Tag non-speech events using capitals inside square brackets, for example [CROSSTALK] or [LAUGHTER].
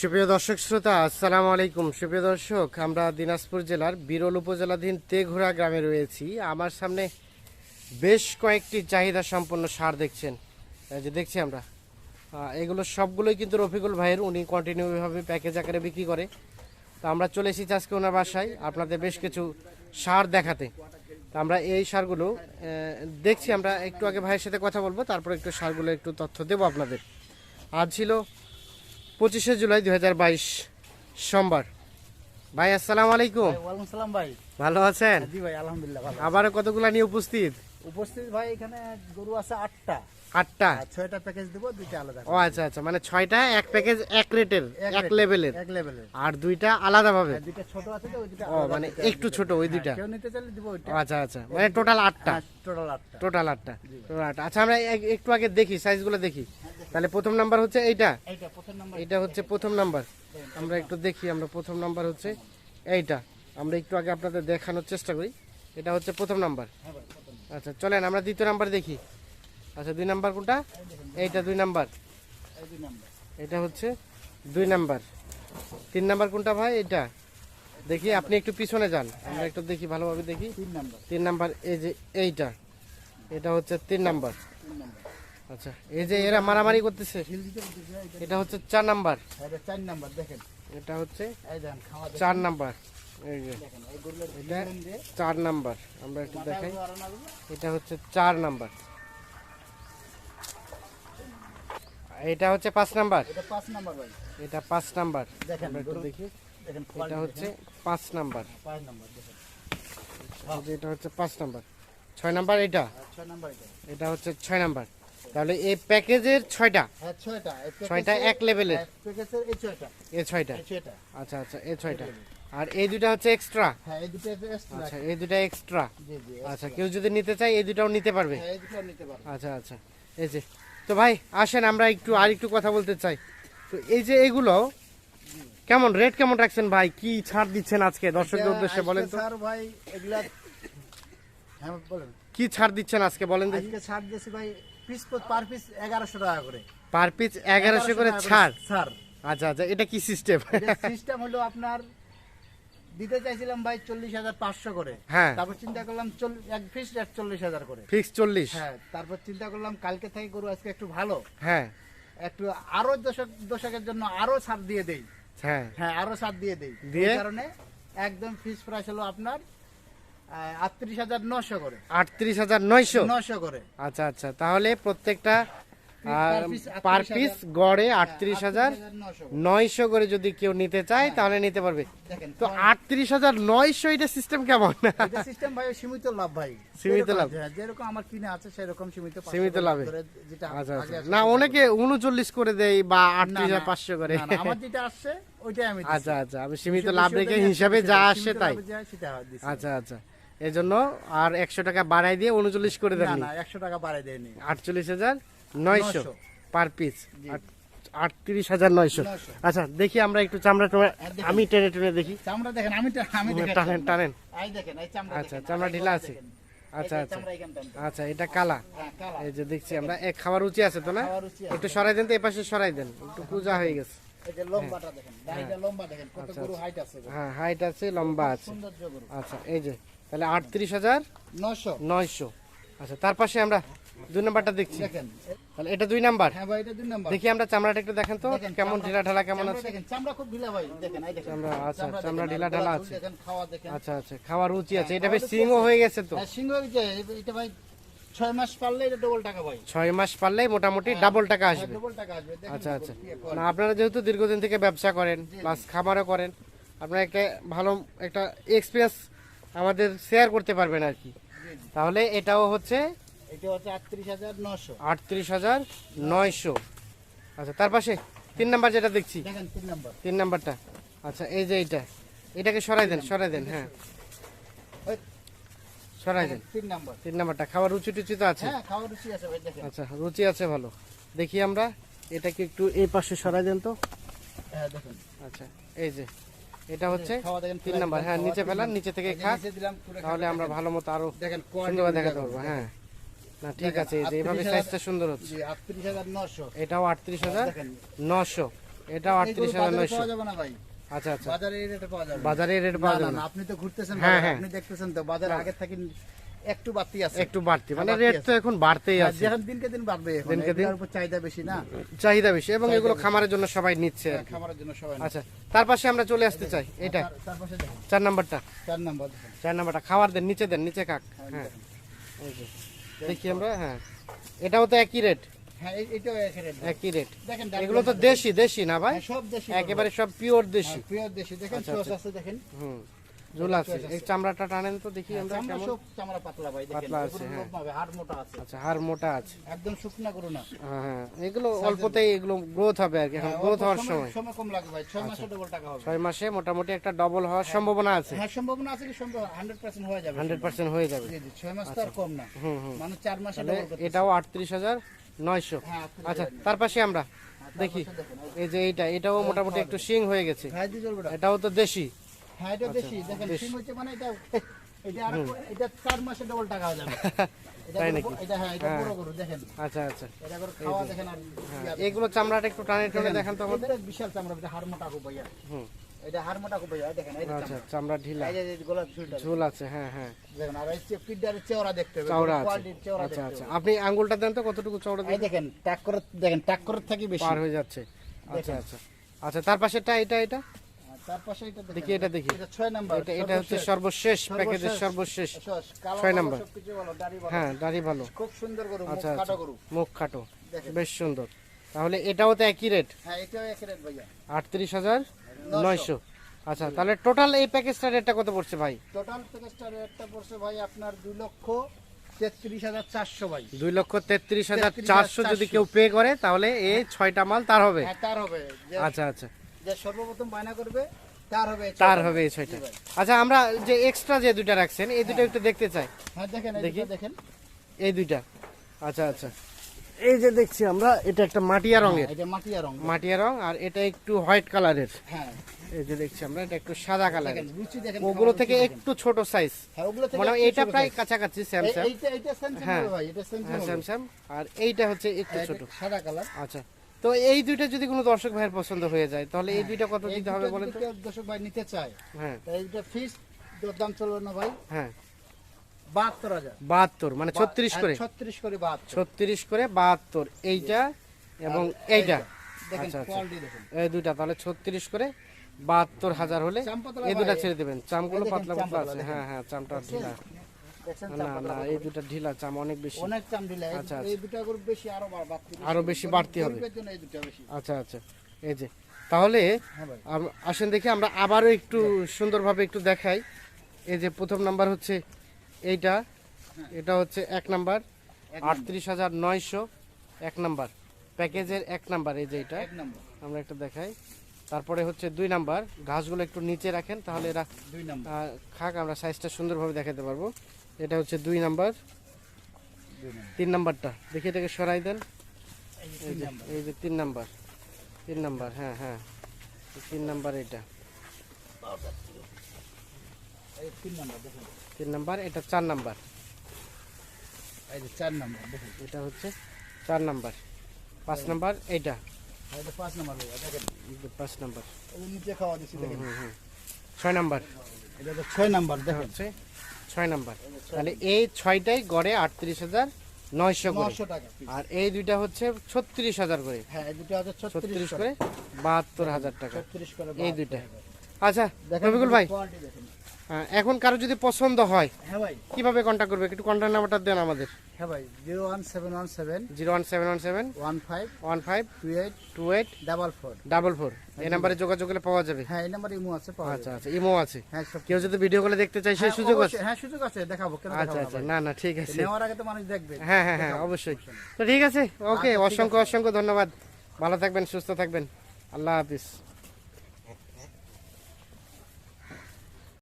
সুপ্রিয় দর্শক শ্রোতা, আসসালামু আলাইকুম। সুপ্রিয় দর্শক, আমরা দিনাজপুর জেলার বিরল উপজেলাধীন তেঘোড়া গ্রামে রয়েছি। আমার সামনে বেশ কয়েকটি চাহিদা সম্পন্ন সার দেখছেন। যে দেখছি আমরা। এগুলো সবগুলোই কিন্তু রফিকুল ভাইয়ের। উনি কন্টিনিউভাবে প্যাকেজ আকারে বিক্রি করে। তো আমরা চলে এসেছি আজকে ওনার বাসায় আপনাদের বেশ কিছু সার দেখাতে। তো আমরা এই সারগুলো দেখছি আমরা। একটু আগে ভাইয়ের সাথে কথা বলব, তারপর একটু সারগুলো একটু তথ্য দেবো আপনাদের। আজ ছিল পঁচিশে জুলাই দুই হাজার বাইশ সোমবার। ভাই আসসালাম আলাইকুম। সালাম ভাই। ভালো আছেন? জি ভাই আলহামদুলিল্লাহ ভালো আবারও কতগুলা নিয়ে উপস্থিত? উপস্থিত ভাই এখানে গরু আছে আটটা। আটটা? ছয়টা প্যাকেজ দেবো দুইটা আলাদা ও আচ্ছা আচ্ছা মানে ছয়টা এক প্যাকেজ এক রেটের এক লেভেলের এক লেভেলের আর দুইটা আলাদা ভাবে দুইটা ছোট আছে তো ওই দুইটা ও মানে একটু ছোট ওই দুইটা। কেউ নিতে চাইলে দিব ওইটা। আচ্ছা আচ্ছা মানে টোটাল আটটা। টোটাল আটটা। টোটাল আটটা। টোটাল আটটা। আচ্ছা আমরা এক- একটু আগে দেখি সাইজগুলো দেখি। তাহলে প্রথম নাম্বার হচ্ছে এইটা? এইটা হচ্ছে প্রথম নাম্বার। আমরা একটু দেখি আমরা প্রথম নাম্বার হচ্ছে এইটা। আমরা একটু আগে আপনাদের দেখানোর চেষ্টা করি। এটা হচ্ছে প্রথম নাম্বার। হ্যাঁ আচ্ছা চলেন আমরা দ্বিতীয় নাম্বার দেখি। আচ্ছা দুই নাম্বার কোনটা? এইটা দুই নাম্বার। এটা হচ্ছে দুই নাম্বার। তিন নাম্বার কোনটা ভাই? এটা দেখি আপনি একটু পিছনে যান। আমরা একটু দেখি ভালোভাবে দেখি। তিন নাম্বার। এই যে এইটা। এটা হচ্ছে তিন নাম্বার। আচ্ছা এই যে এরা মারামারি করতেছে এটা হচ্ছে চার নাম্বার। এটা চার নাম্বার দেখেন। এটা হচ্ছে চার নাম্বার। এই যে এটা চার নাম্বার। আমরা একটু দেখাই। এটা হচ্ছে চার নাম্বার। এটা হচ্ছে পাঁচ নাম্বার। এটা পাঁচ নাম্বার এটা পাঁচ নাম্বার। দেখেন আমরা একটু দেখি। এটা হচ্ছে পাঁচ নাম্বার। পাঁচ নাম্বার দেখেন। এই যে এটা হচ্ছে পাঁচ নাম্বার। ছয় নাম্বার এটা। ছয় নাম্বার এটা। এটা হচ্ছে ছয় নাম্বার। তাহলে এই প্যাকেজের ছয়টা? হ্যাঁ ছয়টা। এক লেভেলের? হ্যাঁ, প্যাকেজের এই ছয়টা। আচ্ছা আচ্ছা এই ছয়টা। আর এই দুটা হচ্ছে এক্সট্রা হ্যাঁ এই দুটো extra আচ্ছা এই দুটা এক্সট্রা জি জি আচ্ছা কেউ যদি নিতে চায় এই দুটাও নিতে পারবে? হ্যাঁ এই দুটো নিতে পারব। আচ্ছা আচ্ছা এই যে তো ভাই আসেন আমরা একটু আর একটু কথা বলতে চাই। তো এই যে এগুলো কেমন রেট কেমন রাখছেন ভাই? কি ছাড় দিচ্ছেন আজকে দর্শকদের উদ্দেশ্যে বলেন তো? স্যার ভাই এগুলা হ্যাঁ বলেন। কি ছাড় দিচ্ছেন আজকে বলেন দেখি। আজকে ছাড় দিয়েছি ভাই পিস পার পিস এগারোশো টাকা করে। পার পিস এগারোশো করে ছাড়? ছাড়। আচ্ছা আচ্ছা এটা কি সিস্টেম সিস্টেম হলো আপনার দিতে চাইছিলাম ভাই চল্লিশ হাজার পাঁচশো করে। হ্যাঁ। তারপর চিন্তা করলাম এক ফিস রেট চল্লিশ হাজার করে। ফিক্স চল্লিশ। হ্যাঁ তারপর চিন্তা করলাম কালকে থেকে গরু আজকে একটু ভালো। হ্যাঁ। একটু আরও দশক দশকের জন্য আরও ছাড় দিয়ে দেই। হ্যাঁ। হ্যাঁ আরও ছাড় দিয়ে দেই। দিয়ে? এই কারণে একদম ফিস প্রাইস হলো আপনার আটত্রিশ হাজার নশো করে। আটত্রিশ হাজার নয়শো? নশো করে। আচ্ছা আচ্ছা তাহলে প্রত্যেকটা পার পিস গড়ে আটত্রিশ হাজার নয়শো করে। যদি কেউ নিতে চায় তাহলে নিতে পারবে। তো আটত্রিশ হাজার নয়শো এটা সিস্টেম কেমন? সিস্টেম ভাই সীমিত লাভ ভাই। [LAUGHS] সীমিত লাভ। যেরকম- যেরকম আমার কিনে আছে সেরকম সীমিত সীমিত লাভে। আচ্ছা আচ্ছা। না অনেকে উনচল্লিশ করে দেয় বা আটত্রিশ হাজার পাঁচশো করে। না, না, আমার যেটা আসছে ওইটাই আমি আচ্ছা আচ্ছা আমি সীমিত লাভ রেখে হিসাবে যা আসছে তাই। আচ্ছা আচ্ছা। এই জন্য আর একশো টাকা বাড়াই দিয়ে উনচল্লিশ করে না দেননি না। একশো টাকা বাড়াই দেয়নি। আটচল্লিশ হাজার নয়শো 900 পার পিস। আটত্রিশ হাজার নয়শো। আচ্ছা দেখি আমরা একটু চামড়া টামড়া আমি টেনে টেনে দেখি। চামড়া দেখেন আমি টানেন টানেন। এই চামড়া আচ্ছা, চামড়া ঢিলা আছে। আচ্ছা আচ্ছা। আচ্ছা এটা কালা। হ্যাঁ, এই যে দেখছি আমরা। এক খাবার রুচি আছে তো না। একটু সরাই দেন তো এই পাশে সরাই দেন। একটু পূজা হয়ে গেছে। এই যে লম্বাটা দেখেন। দাড়িটা লম্বা দেখেন। কত আচ্ছা, হাইট আছে হ্যাঁ হাইট আছে লম্বা আছে। আচ্ছা এই যে তাহলে আটত্রিশ হাজার নশো নয়শো। আচ্ছা তার পাশে আমরা দুই নাম্বারটা দেখছি। তাহলে এটা দুই নাম্বার? হ্যাঁ ভাই এটা দুই নাম্বার। দেখি আমরা চামড়াটা একটু দেখেন তো কেমন ঢিলা ঢালা কেমন আছে? দেখেন চামড়া খুব ঢিলা ভাই দেখেন এই দেখেন। চামড়া, আচ্ছা, চামড়া ঢিলা ঢালা আছে। দেখেন খাওয়া দেখেন। আচ্ছা আচ্ছা খাওয়ার রুচি আছে। এটা হ্যাঁ, বেশ সিংহ হয়ে গেছে তো? হ্যাঁ, সিংহ এই যে এটা ভাই ছয় মাস পারলে এটা ডবল টাকা ভাই। ছয় মাস পারলেই মোটামুটি ডাবল টাকা আসবে। ডবল টাকা আসবে আচ্ছা আচ্ছা। কি করে। না আপনারা যেহেতু দীর্ঘদিন থেকে ব্যবসা করেন প্লাস খামারও করেন আপনারা একটা ভালো একটা এক্সপিরিয়েন্স আমাদের শেয়ার করতে পারবেন আর কি। তাহলে এটাও হচ্ছে এটা হচ্ছে আটত্রিশ হাজার নশো আটত্রিশ হাজার নয়শো। আচ্ছা তার পাশে তিন নাম্বার যেটা দেখছি। তিন নাম্বার। তিন নাম্বারটা। আচ্ছা এই যে এইটা। এটাকে সরাই দেন সরাই দেন হ্যাঁ। সরাই দেন। তিন নাম্বার। তিন নাম্বারটা। খাবার রুচি টুচি তো আছে। হ্যাঁ খাওয়ার রুচি আছে ভাই দেখেন। আচ্ছা রুচি আছে ভালো। দেখি আমরা এটাকে একটু এই পাশে সরাই দেন তো। হ্যাঁ দেখেন। আচ্ছা এই যে। এটা হচ্ছে তিন নাম্বার। হ্যাঁ নিচে ফেলান নিচে থেকে পুরো তাহলে আমরা ভালো মতো আরও সুন্দর সুন্দরভাবে দেখাতে পারব। হ্যাঁ। না ঠিক আছে এইভাবে সাইজটা সুন্দর হচ্ছে। এটাও আটত্রিশ হাজার নশো। এটাও আটত্রিশ হাজার দেখেন। নশো। এটাও এই গরু 38,900 বাজারে পাওয়া যাবে না ভাই। আচ্ছা আচ্ছা। বাজারে এই পাওয়া যাবে বাজারে রেট পাওয়া যাবে আপনি তো ঘুরতেছেন হ্যাঁ, হ্যাঁ। আপনি দেখতেছেন তো বাজারে আগের থেকে একটু বাড়তি আছে। একটু বাড়তি মানে রেট তো এখন বাড়তেই হ্যাঁ, আছে। যেখান দিনকে দিন বাড়বে এখন দিনকে দিন। উপর চাহিদা বেশি না। চাহিদা বেশি এবং এগুলো খামারের জন্য সবাই নিচ্ছে হ্যাঁ, খামারের জন্য সবাই আচ্ছা তার পাশে আমরা চলে আসতে চাই এটা তার- পাশে চার নাম্বারটা। চার নাম্বার চার নাম্বারটা খাবার দেন নিচে দেন নিচে কাক। হ্যাঁ। দেখি আমরা হ্যাঁ। এটাও তো একই রেট হ্যাঁ একই রেট দেখেন। এগুলো তো দেশি দেশি না ভাই? হ্যাঁ, সব দেশি একেবারে সব পিওর দেশি। পিওর দেশি। দেখেন আচ্ছা, আচ্ছা। দেখেন। হুম। ঝুল আছে। এই চামড়াটা টানেন তো দেখি আমরা কেমন? চামড়া পাতলা ভাই দেখেন পাতলা আছে, হ্যাঁ। হাড় মোটা আছে। আচ্ছা হাড় মোটা আছে। একদম শুকনা করো না। হ্যাঁ হ্যাঁ এগুলো অল্পতেই এগুলো গ্রোথ হবে আর কি এখন হ্যাঁ, গ্রোথ হওয়ার সময়- সময়। কম লাগবে ভাই ছয় মাসে ডবল টাকা হবে। ছয় মাসে মোটামুটি একটা ডবল হওয়ার সম্ভাবনা আছে? হ্যাঁ সম্ভাবনা আছে কি সম্ভব হান্ড্রেড পার্সেন্ট হয়ে যাবে। হান্ড্রেড পার্সেন্ট হয়ে যাবে। জি জি ছয় মাস তো আর কম না। মানে চার মাসে ডবল করতে এটাও আটত্রিশ হাজার নয়শো। হ্যাঁ আপনি আচ্ছা তার পাশে আমরা দেখি। এই যে এইটা এটাও মোটামুটি একটু শিং হয়ে গেছে। এটাও তো দেশি। হ্যাঁ এটা দেখেন সিম হচ্ছে মানে এটা এটা আর এটা চার মাসে ডবল টাকা হয়ে যাবে। [LAUGHS] এটা তাই নাকি? এটা হ্যাঁ এটা হ্যাঁ। বড় গরু দেখেন। আচ্ছা আচ্ছা। এটা করে খাওয়া দেখেন আর হ্যাঁ। এগুলো চামড়াটা একটু টানে টানে দেখান তো আমাদের বিশাল চামড়া এটা হাড় মোটা কো ভাইয়া। হুম। এটা হাড় মোটা কো ভাইয়া দেখেন এই আচ্ছা চামড়া। ঢিলা। এই যে ঝুলটা ঝুল আছে হ্যাঁ হ্যাঁ। দেখেন আর এই যে চেওড়া দেখতে হবে চওড়া কোয়ালিটির চেওড়া আচ্ছা আচ্ছা। আপনি আঙ্গুলটা দেন তো কতটুকু চওড়া এই দেখেন টাক করে দেখেন টাক করে থাকি বেশি। পার হয়ে যাচ্ছে। আচ্ছা আচ্ছা। আচ্ছা তার পাশেরটা এটা এটা? এটা দেখি এটা দেখি। এটা 6 নাম্বার এটা এটা হচ্ছে সর্বশেষ। প্যাকেজের সর্বশেষ। ছয় নাম্বার। হ্যাঁ দাড়ি ভালো। খুব সুন্দর আচ্ছা আচ্ছা। গরু। মুখ খাটো। বেশ সুন্দর। তাহলে এটাও তো একই রেট? হ্যাঁ আটত্রিশ হাজার নয়শো। আচ্ছা তাহলে টোটাল এই প্যাকেজটার রেটটা কত পড়ছে ভাই? টোটাল প্যাকেজটা রেটটা পড়ছে ভাই আপনার দুই লক্ষ তেত্রিশ হাজার চারশো ভাই। দুই লক্ষ তেত্রিশ হাজার চারশো যদি কেউ পে করে তাহলে এই ছয়টা মাল তার হবে। হ্যাঁ তার হবে। আচ্ছা আচ্ছা। যে সর্বপ্রথম বায়না করবে তার হবে তার হবে এই ছয়টা। ভাই। আচ্ছা আমরা যে এক্সট্রা যে দুইটা রাখছেন এই দুটো একটু দেখতে চাই। হ্যাঁ দেখেন দেখি। দেখেন। এই দুইটা। আচ্ছা আচ্ছা। এই যে দেখছি আমরা এটা একটা মাটিয়া রঙের। এটা মাটিয়া রং মাটিয়া রং আর এটা একটু হোয়াইট কালারের। হ্যাঁ। এই যে দেখছি আমরা এটা একটু সাদা কালারের। দেখেন ওগুলো থেকে একটু ছোট সাইজ হ্যাঁ ওগুলো থেকে মানে এটা প্রায় কাছাকাছি স্যামসাং এইটা এইটা স্যামসাং হ্যাঁ। স্যামসাং হ্যাঁ আর এইটা হচ্ছে একটু হ্যাঁ, ছোট। সাদা কালার। আচ্ছা। তো এই দুইটা যদি কোনো দর্শক ভাইয়ের পছন্দ হয়ে যায় তাহলে এই দুইটা কত দিতে হবে বলেন তো? দর্শক ভাই নিতে চায় হ্যাঁ। এইটা ফিস দাম চলবে না ভাই। হ্যাঁ। বাহাত্তর হাজার। বাহাত্তর মানে ছত্রিশ করে। ছত্রিশ করে বাহাত্তর। ছত্রিশ করে বাহাত্তর এইটা এবং এইটা। আচ্ছা আচ্ছা। এই দুইটা তাহলে ছত্রিশ করে বাহাত্তর হাজার হলে এই দুটা ছেড়ে দেবেন। চামগুলো পাতলা পাতলা আছে। হ্যাঁ হ্যাঁ চামটা ঢিলা। না না এই দুটা ঢিলা চাম অনেক বেশি। অনেক চাম দিলে আচ্ছা। এই দুটা গরু বেশি আরও বাড়তি আরও বেশি বাড়তি হবে। এই দুটা বেশি আচ্ছা আচ্ছা। এই যে তাহলে হ্যাঁ আসেন দেখি আমরা আবারও একটু সুন্দরভাবে একটু দেখাই। এই যে প্রথম নাম্বার হচ্ছে এইটা। এটা হচ্ছে এক নাম্বার। আটত্রিশ হাজার নয়শো এক নাম্বার। প্যাকেজের এক নাম্বার এই যে এটা। আমরা একটু দেখাই। তারপরে হচ্ছে দুই নাম্বার। ঘাসগুলো একটু নিচে রাখেন তাহলে এরা খাক আমরা সাইজটা সুন্দরভাবে দেখাতে পারব। এটা হচ্ছে দুই নাম্বার। তিন নাম্বারটা। দেখি এটাকে সরাই দেন। এই যে তিন নম্বর। তিন নাম্বার। হ্যাঁ হ্যাঁ। তিন নাম্বার এটা। তিন নম্বর এটা চার নাম্বার। চার নম্বর এটা হচ্ছে চার নাম্বার। পাঁচ নাম্বার এইটা। পাঁচ নম্বর পাঁচ নাম্বার। নিচে খাওয়া দিচ্ছি হুম হুম ছয় নাম্বার। এটা ছয় নম্বর দেখেন। হচ্ছে ছয় নাম্বার। তাহলে এই ছয়টাই গড়ে আটত্রিশ হাজার নয়শো করে। টাকা আর এই দুইটা হচ্ছে ছত্রিশ হাজার করে। হ্যাঁ দুটো হচ্ছে ছত্রিশ করে। বাহাত্তর হাজার টাকা। এই দুইটা। আচ্ছা রবিকুল ভাই এখন কারও যদি পছন্দ হয় হ্যাঁ ভাই। কীভাবে কন্ট্যাক্ট করবে? একটু কন্ট্যাক্ট নাম্বারটা দেন আমাদের। হ্যাঁ ভাই zero one seven one seven zero one seven one seven one five one five two eight two eight double four double four এই নাম্বারে যোগাযোগ করলে পাওয়া যাবে। হ্যাঁ এই নাম্বার ইমো আছে পাওয়া আচ্ছা আচ্ছা ইমো আছে। হ্যাঁ কেউ যদি ভিডিও কলে দেখতে চাই সেই হ্যাঁ, সুযোগ আছে। হ্যাঁ সুযোগ আছে দেখাবো কেন আচ্ছা আচ্ছা না না ঠিক আছে। নেওয়ার আগে তো মানুষ দেখবে। হ্যাঁ হ্যাঁ হ্যাঁ অবশ্যই। তো ঠিক আছে? ওকে আচ্ছা, অসংখ্য অসংখ্য ধন্যবাদ। ভালো থাকবেন সুস্থ থাকবেন। আল্লাহ হাফিজ।